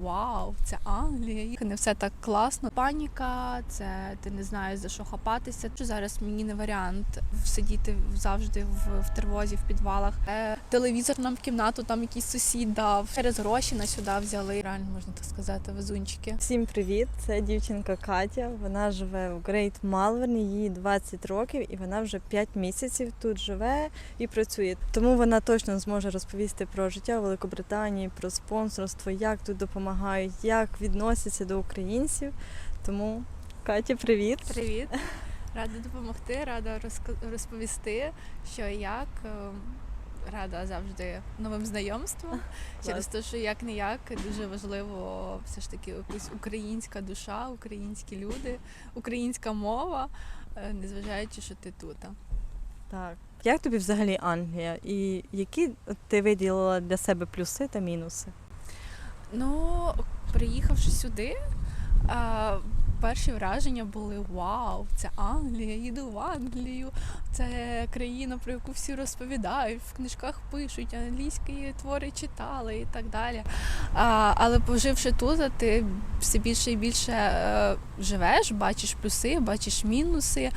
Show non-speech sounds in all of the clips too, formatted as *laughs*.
Вау, це Англія. Не все так класно. Паніка, це ти не знаєш за що хапатися. Зараз мені не варіант сидіти завжди в, в тривозі, в підвалах. Е, телевізор нам в кімнату, там якийсь сусід дав. Через гроші на сюди взяли. Реально можна так сказати, везунчики. Всім привіт! Це дівчинка Катя. Вона живе в Грейт Малверні, їй 20 років, і вона вже 5 місяців тут живе і працює. Тому вона точно зможе розповісти про життя в Великобританії, про спонсорство, як тут допомагають, як відносяться до українців. Тому Катя, привіт! Привіт, *laughs* рада допомогти, рада розповісти, що і як. Рада завжди новим знайомствам. *laughs* Через те, що як не як дуже важливо все ж таки якась українська душа, українські люди, українська мова, е, незважаючи, що ти тут. Так. Як тобі взагалі Англія? І які ти виділила для себе плюси та мінуси? Ну, приїхавши сюди, перші враження були вау, це Англія, їду в Англію, це країна, про яку всі розповідають, в книжках пишуть, англійські твори читали і так далі. А, але поживши тут, ти все більше і більше е, живеш, бачиш плюси, бачиш мінуси,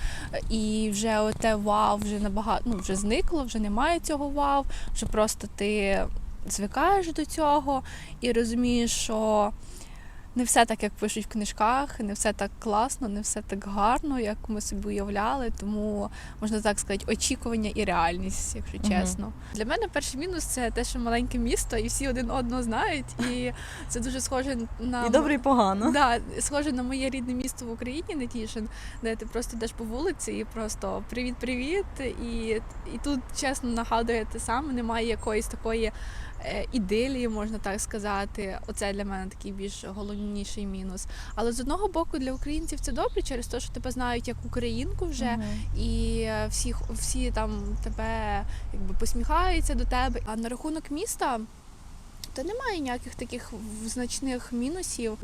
і вже оте вау вже набагато ну, вже зникло, вже немає цього вау, вже просто ти звикаєш до цього і розумієш, що не все так, як пишуть в книжках, не все так класно, не все так гарно, як ми собі уявляли. Тому можна так сказати, очікування і реальність, якщо чесно. Для мене перший мінус це те, що маленьке місто, і всі один одного знають. І це дуже схоже на І добре, і погано. Да, схоже на моє рідне місто в Україні, Нетішин, де ти просто йдеш по вулиці і просто привіт-привіт. І, і тут чесно нагадує те саме, немає якоїсь такої е, ідилії, можна так сказати. Оце для мене такий більш головніший мінус. Але з одного боку для українців це добре, через те, що тебе знають як українку вже. Мгм. І е, всі, всі там тебе якби посміхаються до тебе. А на рахунок міста, то немає ніяких таких значних мінусів.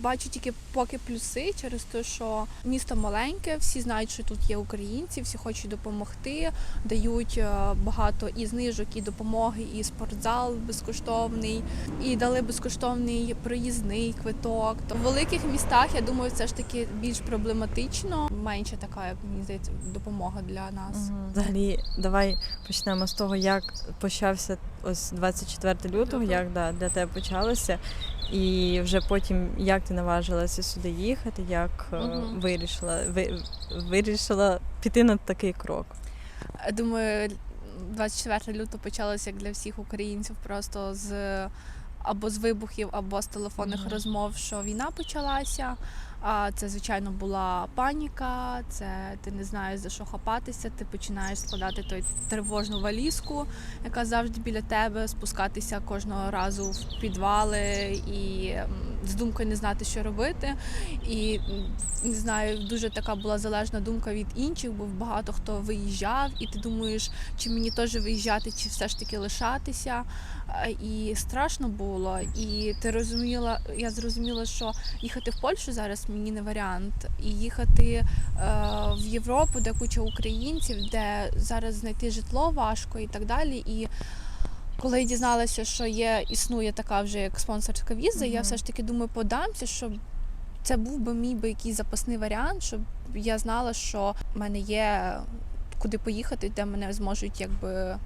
Бачу тільки поки плюси через те, що місто маленьке, всі знають, що тут є українці, всі хочуть допомогти, дають е, багато і знижок, і допомоги, і спортзал безкоштовний, і дали безкоштовний проїзний квиток. То в великих містах я думаю, це ж таки більш проблематично. Менше така, як мені здається, допомога для нас. Взагалі, давай почнемо з того, як почався ось 24 лютого, Лютого. як да, для тебе почалося, і вже потім як ти наважилася сюди їхати, як е, Мгм. вирішила, ви, вирішила піти на такий крок. Думаю, 24 лютого почалося як для всіх українців просто з або з вибухів, або з телефонних Мгм. розмов, що війна почалася. А це, звичайно, була паніка, це ти не знаєш за що хапатися, ти починаєш складати той тривожну валізку, яка завжди біля тебе, спускатися кожного разу в підвали і з думкою не знати, що робити. І не знаю, дуже така була залежна думка від інших, бо багато хто виїжджав, і ти думаєш, чи мені теж виїжджати, чи все ж таки лишатися. І страшно було. І ти розуміла, я зрозуміла, що їхати в Польщу зараз мені не варіант. І їхати е, в Європу, де куча українців, де зараз знайти житло важко і так далі. І коли я дізналася, що є, існує така вже як спонсорська віза, я все ж таки думаю, подамся, щоб це був би мій би якийсь запасний варіант, щоб я знала, що в мене є куди поїхати, де мене зможуть якби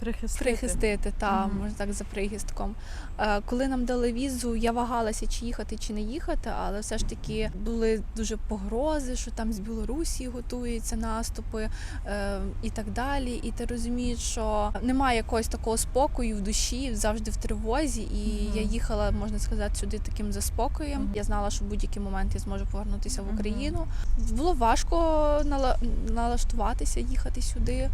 Прихистити. прихистити, та Мгм. можна так за прихистком. Е, Коли нам дали візу, я вагалася, чи їхати, чи не їхати, але все ж таки були дуже погрози, що там з Білорусі готуються наступи е, і так далі. І ти розумієш, що немає якогось такого спокою в душі, завжди в тривозі. І Мгм. я їхала, можна сказати, сюди таким заспокоєм. Мгм. Я знала, що в будь-який момент я зможу повернутися в. Україну. Було важко нала- налаштуватися, їхати сюди.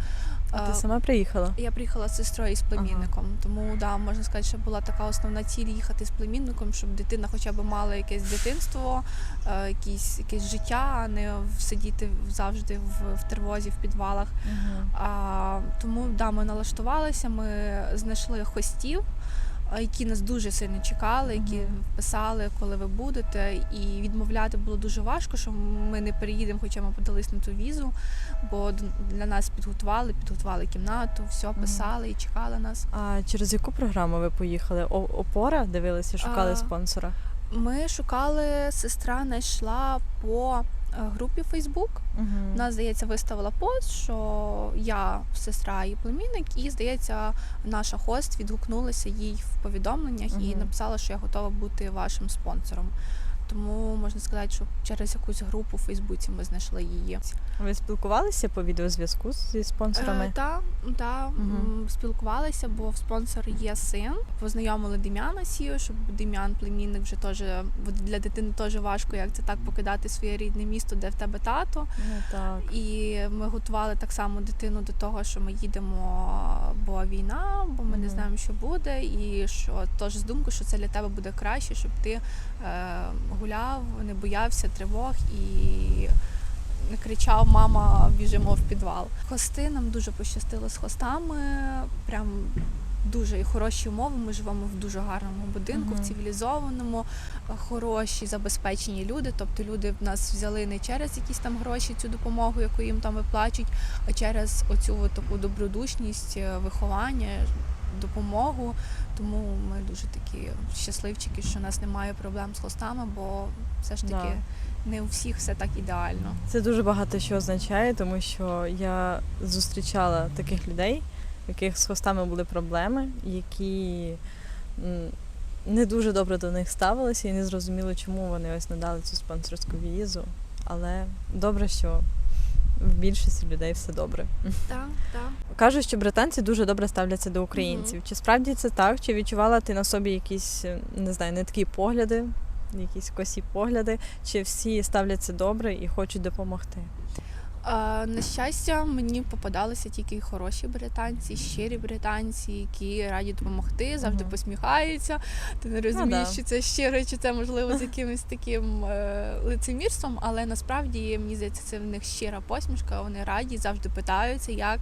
А ти сама приїхала? я приїхала з сестрою і з племінником, тому да, можна сказати, що була така основна ціль їхати з племінником, щоб дитина хоча б мала якесь дитинство, е, якісь, якесь життя, а не сидіти завжди в, в тривозі, в підвалах. Ага. А, тому да, ми налаштувалися, ми знайшли хостів. Які нас дуже сильно чекали, які писали, коли ви будете. І відмовляти було дуже важко, що ми не переїдемо, хоча ми подались на ту візу, бо для нас підготували, підготували кімнату, все писали і чекали нас. А через яку програму ви поїхали? О- Опора дивилися, шукали А, спонсора? Ми шукали, сестра знайшла по групі Фейсбук. Угу. Вона, здається, виставила пост, що я сестра і племінник, і здається, наша хост відгукнулася їй в повідомленнях і написала, що я готова бути вашим спонсором. Тому можна сказати, що через якусь групу в Фейсбуці ми знайшли її. Ви спілкувалися по відеозв'язку зі спонсорами? Е, та, та м, спілкувалися, бо в спонсор є син. Познайомили Дем'яна Сію, щоб Дем'ян, племінник, вже теж для дитини теж важко, як це так покидати своє рідне місто, де в тебе тато. Ну так. І ми готували так само дитину до того, що ми їдемо, бо війна, бо ми не знаємо, що буде, і що теж з думкою, що це для тебе буде краще, щоб ти е, гуляв, не боявся тривог і не кричав Мама, біжимо в підвал. Хости нам дуже пощастило з хостами. Прям дуже і хороші умови. Ми живемо в дуже гарному будинку, в цивілізованому, хороші, забезпечені люди. Тобто люди в нас взяли не через якісь там гроші цю допомогу, яку їм там виплачують, а через оцю таку добродушність, е, виховання, допомогу. Тому ми дуже такі щасливчики, що у нас немає проблем з хостами, бо все ж таки не у всіх все так ідеально. Це дуже багато що означає, тому що я зустрічала таких людей, в яких з хостами були проблеми, які не дуже добре до них ставилися і не зрозуміли, чому вони ось надали цю спонсорську візу. Але добре, що в більшості людей все добре. *laughs* Так, так. Кажуть, що британці дуже добре ставляться до українців. Чи справді це так? Чи відчувала ти на собі якісь е, не знаю, не такі погляди, якісь косі погляди? Чи всі ставляться добре і хочуть допомогти? А, на щастя, мені попадалися тільки хороші британці, щирі британці, які раді допомогти, завжди Мгм. посміхаються. Ти не розумієш, да. чи це щиро, чи це можливо з якимось таким е, лицемірством, але насправді мені здається, це в них щира посмішка. Вони раді, завжди питаються, як,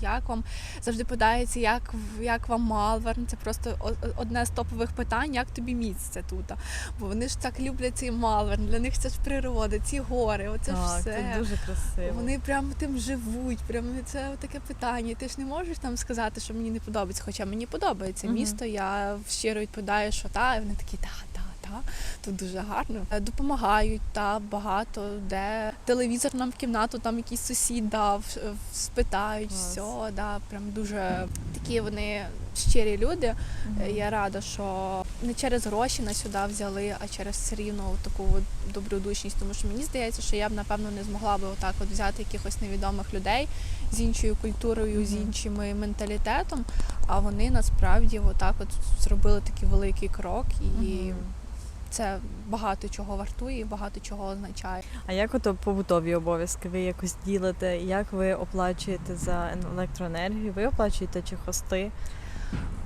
як вам завжди питаються, як, як вам Малверн. Це просто одне з топових питань, як тобі місце тут. Бо вони ж так люблять цей Малверн. Для них це ж природа, ці гори, оце ж так, все. це дуже красиво. Вони прям тим живуть, Прям це таке питання. Ти ж не можеш там сказати, що мені не подобається. Хоча мені подобається місто. Я щиро відповідаю, що та, і вони такі, та, та, тут дуже гарно. Е, Допомагають та багато, де телевізор нам в кімнату, там якийсь сусід дав, е, спитають, Клас. все, да, прям дуже такі вони щирі люди. Е, Я рада, що не через гроші нас сюди взяли, а через все рівно таку добродушність. Тому що мені здається, що я б напевно не змогла би отак от взяти якихось невідомих людей з іншою культурою, з Мгм. іншим менталітетом. А вони насправді отак от зробили такий великий крок, і Мгм. Це багато чого вартує, багато чого означає. А як ото побутові обов'язки? Ви якось ділите? Як ви оплачуєте за електроенергію? Ви оплачуєте чи хости?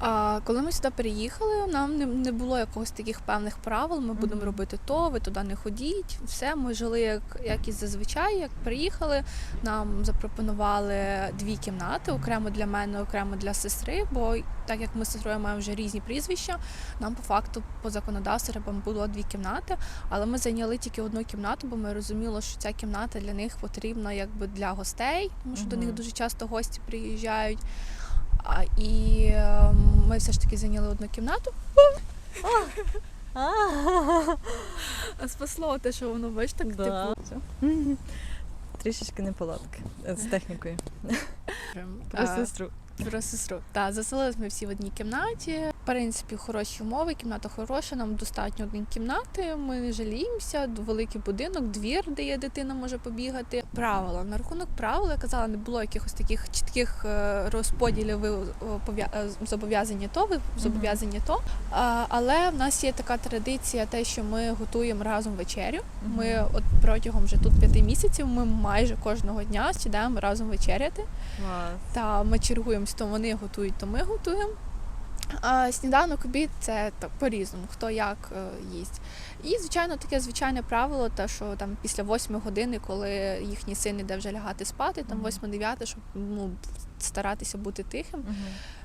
А коли ми сюди переїхали, нам не, не було якогось таких певних правил. Ми будемо робити то, ви туди не ходіть. Все, ми жили як, як і зазвичай. Як приїхали, нам запропонували дві кімнати, окремо для мене, окремо для сестри. Бо так як ми з сестрою маємо вже різні прізвища, нам по факту по законодавству треба було дві кімнати. Але ми зайняли тільки одну кімнату, бо ми розуміли, що ця кімната для них потрібна якби для гостей, тому що до них дуже часто гості приїжджають. І е, ми все ж таки зайняли одну кімнату. А спасло те, що воно бачиш, так Да. типу. *laughs* Трішечки неполадки з технікою. Про сестру. Про сестру. Так, заселились ми всі в одній кімнаті. Принципі, хороші умови, кімната хороша, нам достатньо однієї кімнати. Ми не жаліємося, великий будинок, двір, де є дитина може побігати. Правила. На рахунок правил, я казала, не було якихось таких чітких е, розподілів е, е, зобов'язані то, ви зобов'язані то. Але в нас є така традиція, те, що ми готуємо разом вечерю. Ми от протягом вже тут п'яти місяців ми майже кожного дня сідаємо разом вечеряти. Та ми чергуємось, то вони готують, то ми готуємо. А сніданок обід це так по-різному, хто як е, їсть. І, звичайно, таке звичайне правило, те, що там після 8 години, коли їхній син іде вже лягати спати, там Мгм. 8-9, щоб ну, старатися бути тихим. Мгм. І,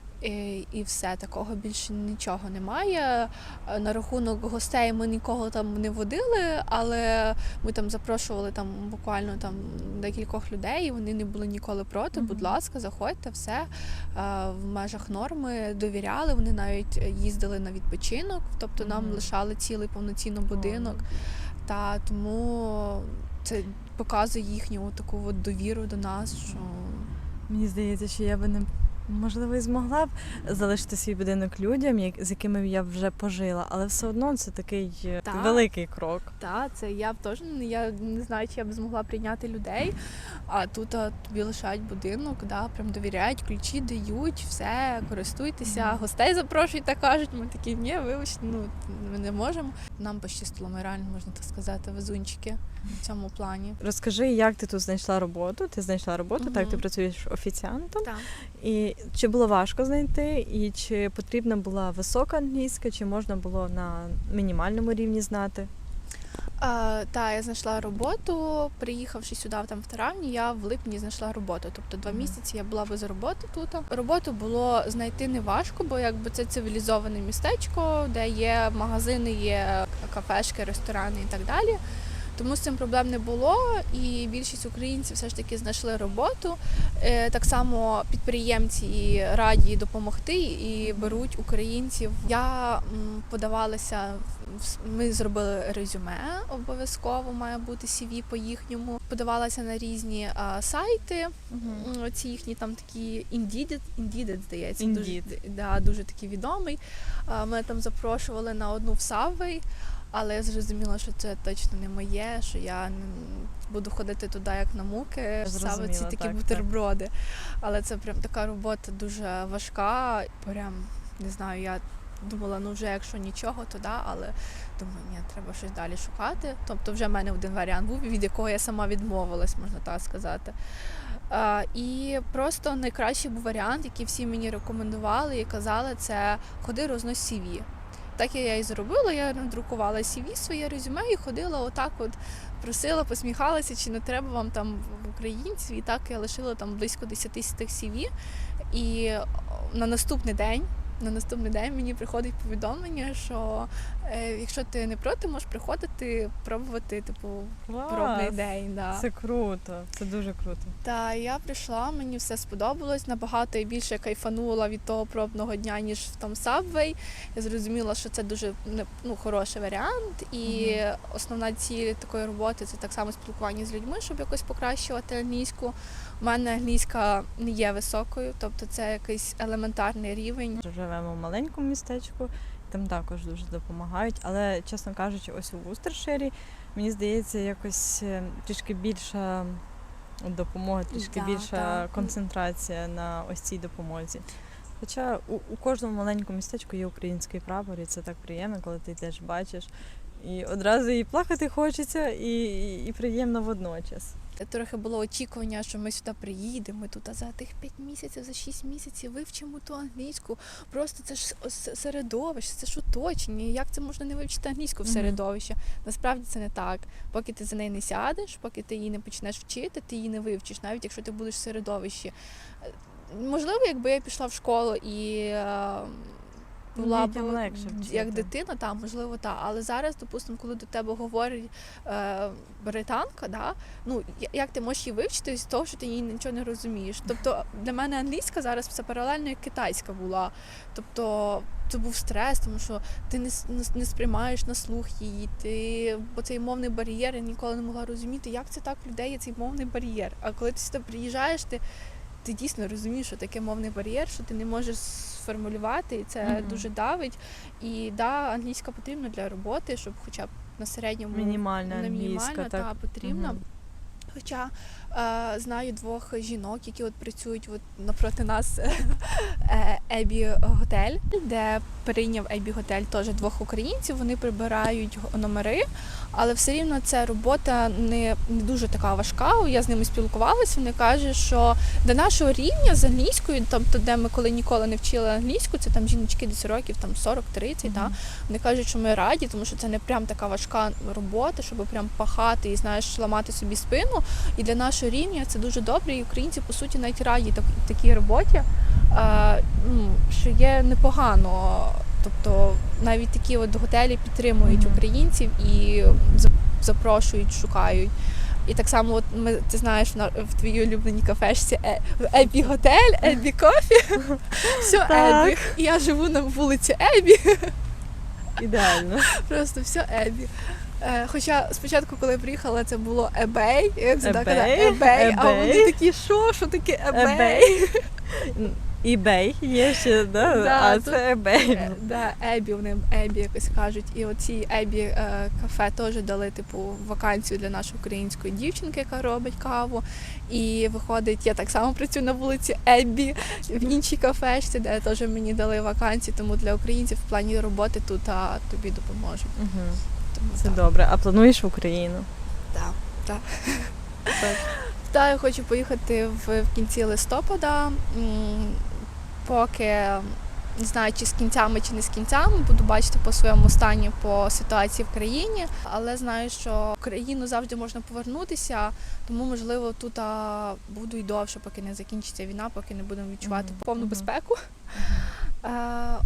і все такого більше нічого немає. Е, На рахунок гостей ми нікого там не водили, але ми там запрошували там буквально там декількох людей. і Вони не були ніколи проти. Будь ласка, заходьте, все е, в межах норми довіряли. Вони навіть їздили на відпочинок, тобто нам лишали цілий повноцінний будинок. Та тому це показує їхню таку от довіру до нас, що Мені здається, що я би не можливо і змогла б залишити свій будинок людям, як- з якими я вже пожила, але все одно це такий е, Так. великий крок. та це я б теж не- я не знаю, чи я б змогла прийняти людей. А тут а, тобі лишають будинок, да, прям довіряють, ключі дають, все, користуйтеся, Мгм. гостей запрошуйте, кажуть. Ми такі, ні, вибачте, ну ми не можемо. Нам пощастило, ми реально можна так сказати, везунчики в цьому плані. Розкажи, як ти тут знайшла роботу? Ти знайшла роботу, так ти працюєш офіціантом. Так. І чи було важко знайти, і чи потрібна була висока англійська, чи можна було на мінімальному рівні знати? А, та, я знайшла роботу. Приїхавши сюди там в травні, я в липні знайшла роботу. Тобто два місяці я була без роботи тут. Роботу було знайти не важко, бо якби це цивілізоване містечко, де є магазини, є кафешки, ресторани і так далі. Тому з цим проблем не було, і більшість українців все ж таки знайшли роботу. Е, Так само підприємці раді допомогти і беруть українців. Я подавалася ми зробили резюме, обов'язково має бути CV по їхньому. Подавалася на різні а, сайти. М, Ці їхні там такі Indeed, Indeed, здається, дуже, да, дуже такий відомий. А, Мене там запрошували на одну в Subway, але я зрозуміла, що це точно не моє, що я буду ходити туди як на муки. Саме ці такі так, так. бутерброди. Але це прям така робота дуже важка. Прям не знаю, я думала, ну вже якщо нічого, то да, але думаю, ні, треба щось далі шукати. Тобто вже в мене один варіант був, від якого я сама відмовилась, можна так сказати. А, і просто найкращий був варіант, який всі мені рекомендували і казали, це ходи рознось CV. Так я і зробила. Я надрукувала CV, своє резюме і ходила отак, от просила, посміхалася, чи не треба вам там в українців. І так я лишила там близько 10 з тих CV. І на наступний день. На наступний день мені приходить повідомлення, що е, якщо ти не проти, можеш приходити пробувати, типу, пробний день. Да. Це круто, це дуже круто. Та я прийшла, мені все сподобалось. Набагато я більше кайфанула від того пробного дня, ніж в тому Subway. Я зрозуміла, що це дуже ну, хороший варіант. І основна ціль такої роботи це так само спілкування з людьми, щоб якось покращувати англійську. У мене англійська не є високою, тобто це якийсь елементарний рівень. Живемо в маленькому містечку, там також дуже допомагають. Але, чесно кажучи, ось у Вустерширі, мені здається, якось е, трішки більша допомога, трішки Да, більша да. концентрація на ось цій допомозі. Хоча у, у кожному маленькому містечку є український прапор, і це так приємно, коли ти теж бачиш. І одразу і плакати хочеться, і, і, і приємно водночас. Трохи було очікування, що ми сюди приїдемо. Тут а за тих 5 місяців, за 6 місяців вивчимо ту англійську. Просто це ж середовище, це ж оточення. Як це можна не вивчити англійську в середовищі? Насправді це не так. Поки ти за неї не сядеш, поки ти її не почнеш вчити, ти її не вивчиш, навіть якщо ти будеш в середовищі. Е, Можливо, якби я пішла в школу і. Була б легше як дитина, та можливо, та. Але зараз, допустимо, коли до тебе говорить е, британка, да, ну як ти можеш її вивчити з того, що ти її нічого не розумієш? Тобто для мене англійська зараз це паралельно як китайська була. Тобто це був стрес, тому що ти не, не сприймаєш на слух її, ти бо цей мовний бар'єр я ніколи не могла розуміти, як це так в людей є цей мовний бар'єр. А коли ти сюди приїжджаєш, ти, ти дійсно розумієш, що таке мовний бар'єр, що ти не можеш сформулювати, і це Мгм. дуже давить. І да, англійська потрібна для роботи, щоб хоча б на середньому Мінімальна на англійська, та, так. та потрібна. Мгм. Хоча знаю двох жінок, які от працюють от напроти нас *laughs* е, Ебі Готель, де прийняв Ебі Готель теж двох українців. Вони прибирають номери, але все рівно ця робота не, не дуже така важка. Я з ними спілкувалася. Вони кажуть, що до нашого рівня з англійською, тобто де ми коли ніколи не вчили англійську, це там жіночки десь років там 40-30, та, вони кажуть, що ми раді, тому що це не прям така важка робота, щоб прям пахати і знаєш, ламати собі спину. І для нашого рівня це дуже добре. І українці по суті навіть раді так, такій роботі. Ну, що є непогано. Тобто навіть такі от готелі підтримують українців і запрошують, шукають. І так само, от ми ти знаєш в твоїй улюбленій кафешці Е- Ебі Готель, Ебі Кофі. *laughs* Все Ебі. І я живу на вулиці Ебі. Ідеально. Просто все Ебі. Е, Хоча спочатку, коли приїхала, це було Ебей. Я завжди EBay? Ебей, а вони такі, що, що таке Ебей? Ебей. *laughs* eBay є ще, да? Да, а тут- це eBay. Е, Да, Ебі, вони Ебі якось кажуть. І оці Ебі е, кафе теж дали типу вакансію для нашої української дівчинки, яка робить каву. І виходить, я так само працюю на вулиці Ебі в іншій кафешці, де теж мені дали вакансію. Тому для українців в плані роботи тут а, тобі допоможуть. Мгм. Це так. добре. А плануєш в Україну? Так, так. Так. Та я хочу поїхати в, в кінці листопада. М, Поки не знаю, чи з кінцями, чи не з кінцями, буду бачити по своєму стані по ситуації в країні. Але знаю, що в країну завжди можна повернутися, тому можливо тут а, буду й довше, поки не закінчиться війна, поки не будемо відчувати Мгм. повну Мгм. безпеку. Е,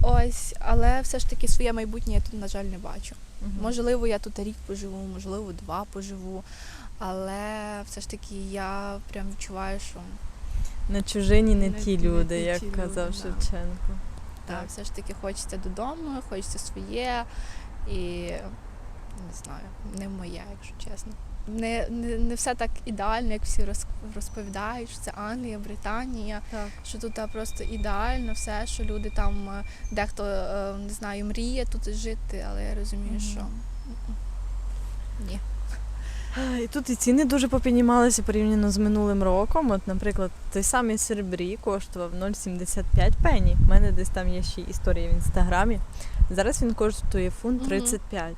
ось, але все ж таки своє майбутнє я тут, на жаль, не бачу. Можливо, я тут рік поживу, можливо, два поживу. Але все ж таки я прям відчуваю, що На чужині не Не- ті не люди, ті як ті казав люди, да. Шевченко. так, все ж таки хочеться додому, хочеться своє і не знаю, не моє, якщо чесно. Не, не, не все так ідеально, як всі розповідають, що це Англія, Британія, Так. що тут просто ідеально все, що люди там, е, дехто е, не знаю, мріє тут жити, але я розумію, Мгм. що ні. І тут і ціни дуже попіднімалися порівняно з минулим роком. От, наприклад, той самий серебрі коштував 0,75 пені. У мене десь там є ще історія в інстаграмі. Зараз він коштує фунт Мгм. 35.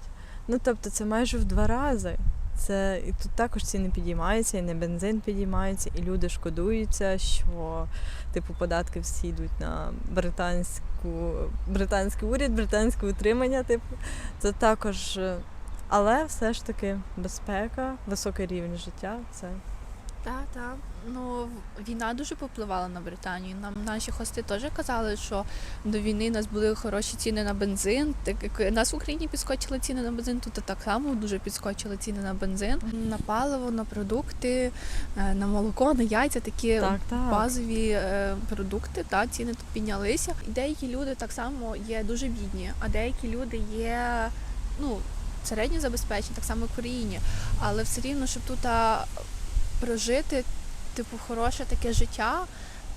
Ну тобто це майже в два рази. Це і тут також ціни підіймаються, і не бензин підіймається, і люди шкодуються, що типу податки всі йдуть на британську британський уряд, британське утримання. Типу, це також. е, але все ж таки безпека, високий рівень життя. Це Так, так. Ну, війна дуже попливала на Британію. Нам наші хости теж казали, що до війни у нас були хороші ціни на бензин. Так як у нас в Україні підскочили ціни на бензин, тут так само дуже підскочили ціни на бензин, на паливо, на продукти, е, на молоко, на яйця, такі так, так. базові е, продукти, та ціни тут піднялися. І деякі люди так само є дуже бідні, а деякі люди є ну, середньо забезпечені, так само в Україні. Але все рівно, щоб тут прожити, типу, хороше таке життя.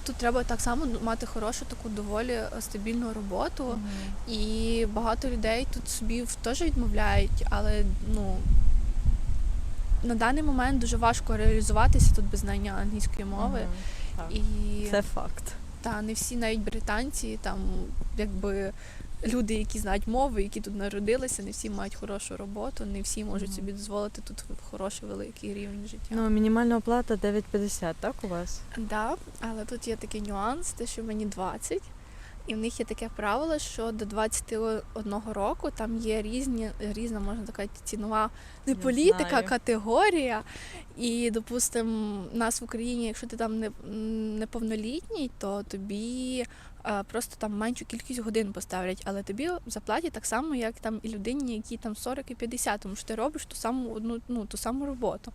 Тут треба так само мати хорошу таку доволі е, стабільну роботу. Мгм. І багато людей тут собі теж відмовляють, але ну на даний момент дуже важко реалізуватися тут без знання англійської мови. Так. І Це факт. та не всі навіть британці, там якби люди, які знають мови, які тут народилися, не всі мають хорошу роботу, не всі можуть собі дозволити тут хороший великий рівень життя. Ну, мінімальна оплата 9,50, так у вас? Да, але тут є такий нюанс, те, що мені 20, і в них є таке правило, що до 21 року там є різні, різна, можна така цінова не політика, знаю. категорія. І, допустимо, нас в Україні, якщо ти там не, неповнолітній, то тобі е, просто там меншу кількість годин поставлять, але тобі заплатять так само, як там і людині, які там 40 і 50, тому що ти робиш ту саму одну, ну, ту саму роботу.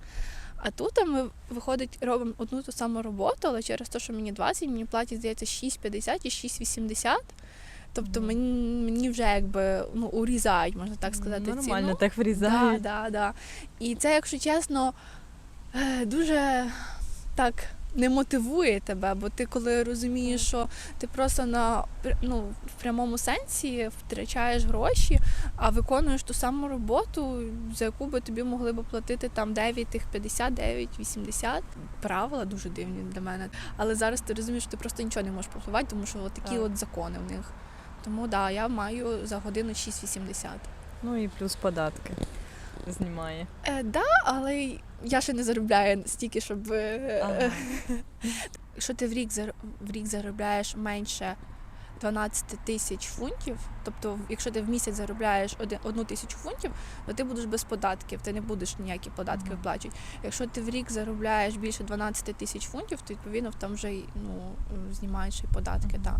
А тут ми виходить, робимо одну ту саму роботу, але через те, що мені 20, мені платять, здається, 6,50 і 6,80. Тобто мені, мені вже якби ну, урізають, можна так сказати, Нормально ціну. так врізають. да, да. І це, якщо чесно, е, дуже так не мотивує тебе, бо ти коли розумієш, що ти просто на ну, в прямому сенсі втрачаєш гроші, а виконуєш ту саму роботу, за яку би тобі могли б платити там 9, тих 50, 9, 80. Правила дуже дивні для мене. Але зараз ти розумієш, що ти просто нічого не можеш попливати, тому що от такі Так. от закони в них. Тому так, да, я маю за годину 6,80. Ну і плюс податки знімає. Е, да, але я ще не заробляю стільки, щоб. е, Ага. *laughs* Якщо ти в рік в рік заробляєш менше 12 тисяч фунтів, тобто якщо ти в місяць заробляєш одну тисячу фунтів, то ти будеш без податків, ти не будеш ніякі податки Мгм. виплачувати. Якщо ти в рік заробляєш більше 12 тисяч фунтів, то відповідно там вже ну, знімаєш і податки. Мгм. Так.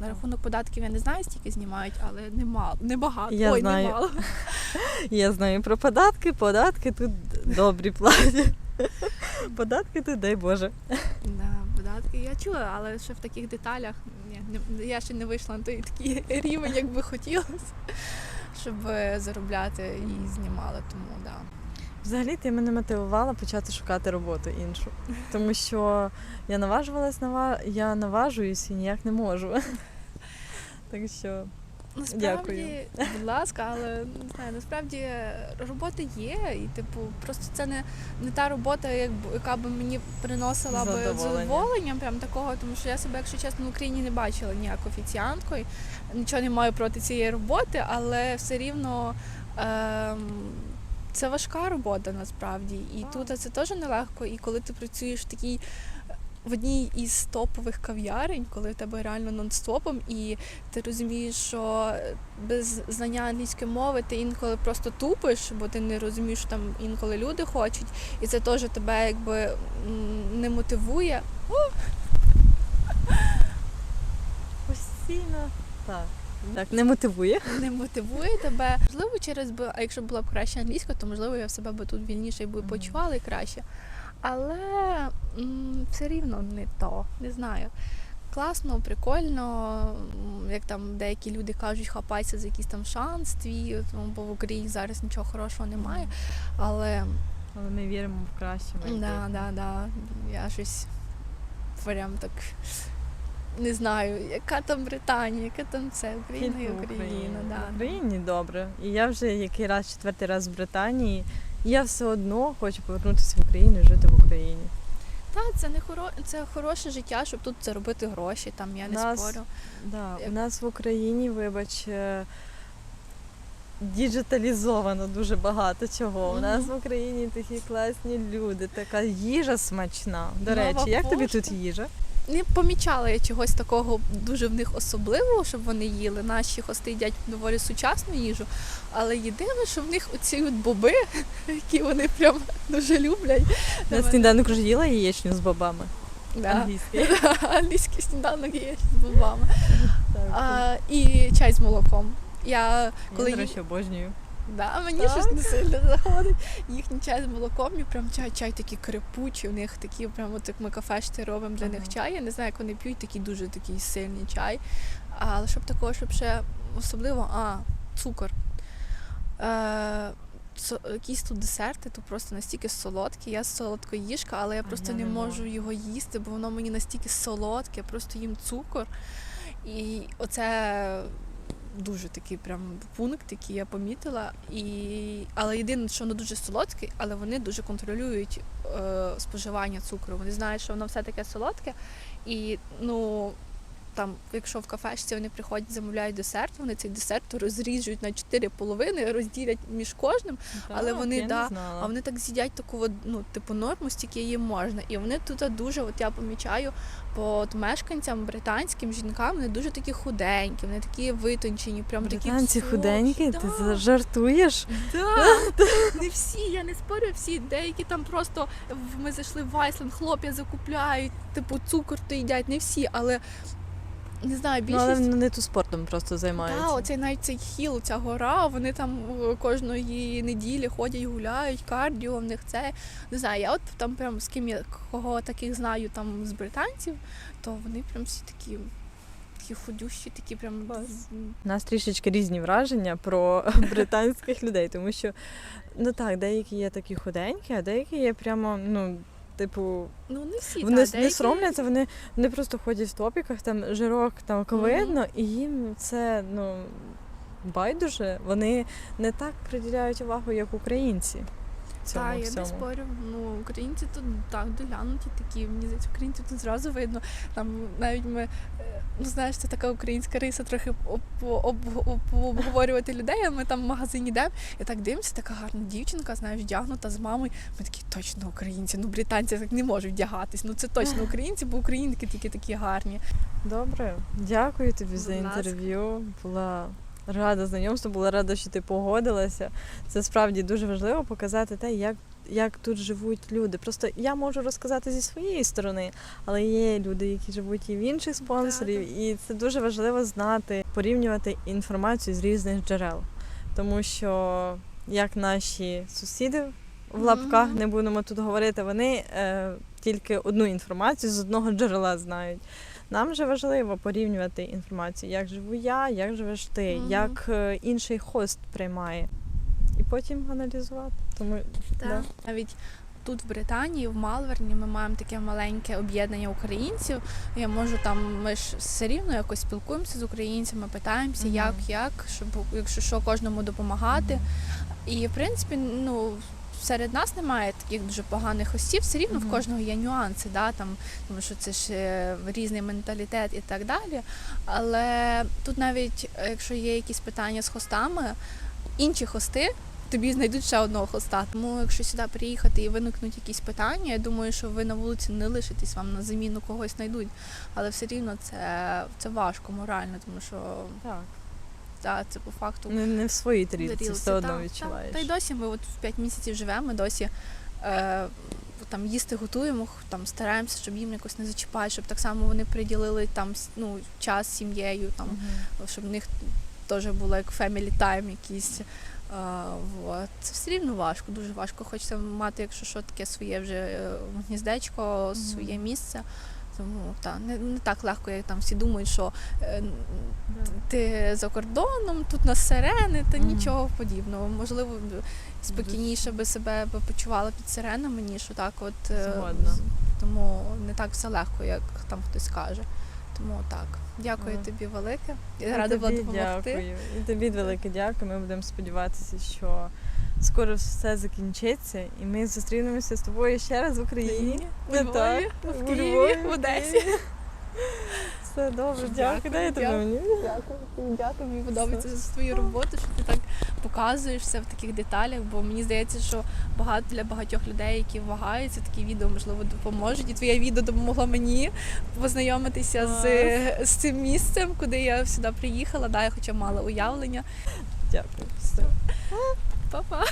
На рахунок податків я не знаю, стільки знімають, але немало, небагато. Я Ой, знаю. немало. *laughs* Я знаю про податки, податки тут добрі платять. Податки тут, дай Боже. Да, податки я чула, але ще в таких деталях ні, не, я ще не вийшла на той такий *laughs* рівень, як би хотілося, щоб е, заробляти і знімали. Тому да. Взагалі ти мене мотивувала почати шукати роботу іншу. Тому що я наважувалась нава... я наважуюсь і ніяк не можу. Так що Насправді, будь ласка, але не знаю, насправді е, робота є, і типу, просто це не, не та робота, як, яка би мені приносила би Задоволення. прям такого, тому що я себе, якщо чесно, в Україні не бачила ніяк офіціанткою. Нічого не маю проти цієї роботи, але все рівно. Ем, це важка робота насправді, і тут це теж нелегко. І коли ти працюєш в такій в одній із топових кав'ярень, коли в тебе реально нон-стопом, і ти розумієш, що без знання англійської мови ти інколи просто тупиш, бо ти не розумієш, що там інколи люди хочуть, і це теж тебе якби не мотивує. постійно так. Так, не мотивує. Не мотивує тебе. Можливо, через би, а якщо була б краще англійська, то можливо я в себе би тут вільніше би почувала і краще. Але м, все рівно не то, не знаю. Класно, прикольно, як там деякі люди кажуть, хапайся за якийсь там шанс твій, ну, бо в Україні зараз нічого хорошого немає. Але Але ми віримо в краще да, да, да, я щось прям так не знаю, яка там Британія, яка там це, Україна і Україна. Да. В Україні добре. І я вже який раз, четвертий раз в Британії. Я все одно хочу повернутися в Україну і жити в Україні. Так, це не хоро... це хороше життя, щоб тут заробити гроші. Там я не Нас- спорю. Да, Як- у нас в Україні, вибач, е, діджиталізовано дуже багато чого. У нас в Україні такі класні люди, така їжа смачна. До Нова речі, як тобі тут їжа? Не помічала я чогось такого дуже в них особливого, щоб вони їли. Наші хости їдять доволі сучасну їжу. Але єдине, що в них оці от боби, *laughs* які вони прям дуже люблять. На сніданок вже їла яєчню з бобами. Да. Англійський. *laughs* Англійський сніданок є з бобами. А, і чай з молоком. Я Я, коли до ї- речі, обожнюю. Да, мені Так. щось не сильно заходить. Їхній чай з молоком, і прям чай, чай такий крепучий. У них такі, прям от як ми кафешти робимо для них чай. Я не знаю, як вони п'ють такий дуже такий сильний чай. Але щоб такого, щоб ще особливо, а, цукор. Е, со- якісь тут десерти, то просто настільки солодкі. Я солодкоїжка, але я А просто я не не можу можу. його їсти, бо воно мені настільки солодке, я просто їм цукор. І оце дуже такий прям пункт, який я помітила. І... Але єдине, що воно дуже солодке, але вони дуже контролюють е, споживання цукру. Вони знають, що воно все таке солодке. І ну. Там, якщо в кафешці вони приходять, замовляють десерт, вони цей десерт розріжуть на чотири половини, розділять між кожним, Але вони, да, а вони так з'їдять таку от, ну, типу норму, стільки їм можна. І вони тут дуже, от я помічаю, по от мешканцям британським жінкам, вони дуже такі худенькі, вони такі витончені, прям такі Британці високі. худенькі, Да, ти жартуєш? *laughs* да. Не всі, я не спорю, всі. Деякі там просто ми зайшли в Айсленд, хлоп'я закупляють, типу цукор то їдять, не всі, але не знаю, Ну, більшість. але вони тут спортом просто займаються. Так, оцей навіть цей хіл, ця гора, вони там е, кожної неділі ходять, гуляють, кардіо в них це. Не знаю, я от там прям з ким я кого таких знаю там з британців, то вони прям всі такі. Такі худющі, такі прям У нас трішечки різні враження про *laughs* британських людей, тому що ну так, деякі є такі худенькі, а деякі є прямо, ну, типу, ну не всі вони та, не деякі- соромляться, вони, вони просто ходять в топіках, там жирок там ковидно, mm-hmm. і їм це ну байдуже. Вони не так приділяють увагу, як українці. Цьому Так, я всьому. не спорю. Ну, українці тут так доглянуті такі. Мені здається, українці тут зразу видно. Там навіть ми, е, ну знаєш, це така українська риса, трохи об, об, об, обговорювати людей. А ми там в магазині йдемо, і так дивимося, така гарна дівчинка, знаєш, вдягнута з мамою. Ми такі точно українці. Ну, британці так не можуть вдягатись. Ну це точно *laughs* українці, бо українки тільки такі гарні. Добре, дякую тобі за Будь ласка. інтерв'ю. Була рада знайомству, була рада, що ти погодилася. Це справді дуже важливо показати те, як, як тут живуть люди. Просто я можу розказати зі своєї сторони, але є люди, які живуть і в інших спонсорів, і це дуже важливо знати, порівнювати інформацію з різних джерел. Тому що як наші сусіди в лапках, не будемо тут говорити, вони е, тільки одну інформацію з одного джерела знають. Нам же важливо порівнювати інформацію, як живу я, як живеш ти, Мгм. як е, інший хост приймає. І потім аналізувати. Тому да. Навіть тут в Британії, в Малверні, ми маємо таке маленьке об'єднання українців. Я можу там, ми ж все рівно якось спілкуємося з українцями, питаємося, Мгм. як, як, щоб якщо що, кожному допомагати. І в принципі, ну. Серед нас немає таких дуже поганих осіб, все рівно Мгм. в кожного є нюанси, да, там, тому що це ж е, різний менталітет і так далі. Але тут навіть, е, якщо є якісь питання з хостами, інші хости тобі знайдуть ще одного хоста. Тому якщо сюди приїхати і виникнуть якісь питання, я думаю, що ви на вулиці не лишитесь, вам на заміну когось знайдуть. Але все рівно це, це важко морально, тому що Так. Та, це по факту Не, не в своїй тарілці, все одно та, відчуваєш. Та, та й досі ми от в 5 місяців живемо, ми досі е, там їсти готуємо, там стараємося, щоб їм якось не зачіпати, щоб так само вони приділили там ну, час з сім'єю, там, Мгм. щоб в них теж було як family time якийсь. А, вот. Це все рівно важко, дуже важко. Хочеться мати, якщо що, таке своє вже е, гніздечко, своє місце. Тому та, не, не так легко, як там всі думають, що е, ти за кордоном, тут на сирени, та нічого подібного. Можливо, спокійніше би себе почувала під сиренами, ніж отак от. е, Згодна. Тому не так все легко, як там хтось каже. Тому так. Дякую Ага. тобі велике. І Я рада була тобі допомогти. Дякую. І тобі велике дякую. Ми будемо сподіватися, що скоро все закінчиться, і ми зустрінемося з тобою ще раз в Україні. У Львові, так, в Києві, Львові, в Одесі. *laughs* Все добре, Дякую, дякую. Дай я тебе мені. Дякую, дякую. Мені подобається за твою роботу, що ти так показуєш все в таких деталях, бо мені здається, що багато для багатьох людей, які вагаються, такі відео можливо допоможуть. І твоє відео допомогло мені познайомитися з, з цим місцем, куди я сюди приїхала. Да, я хоча мала уявлення. Дякую. Все. Па-па!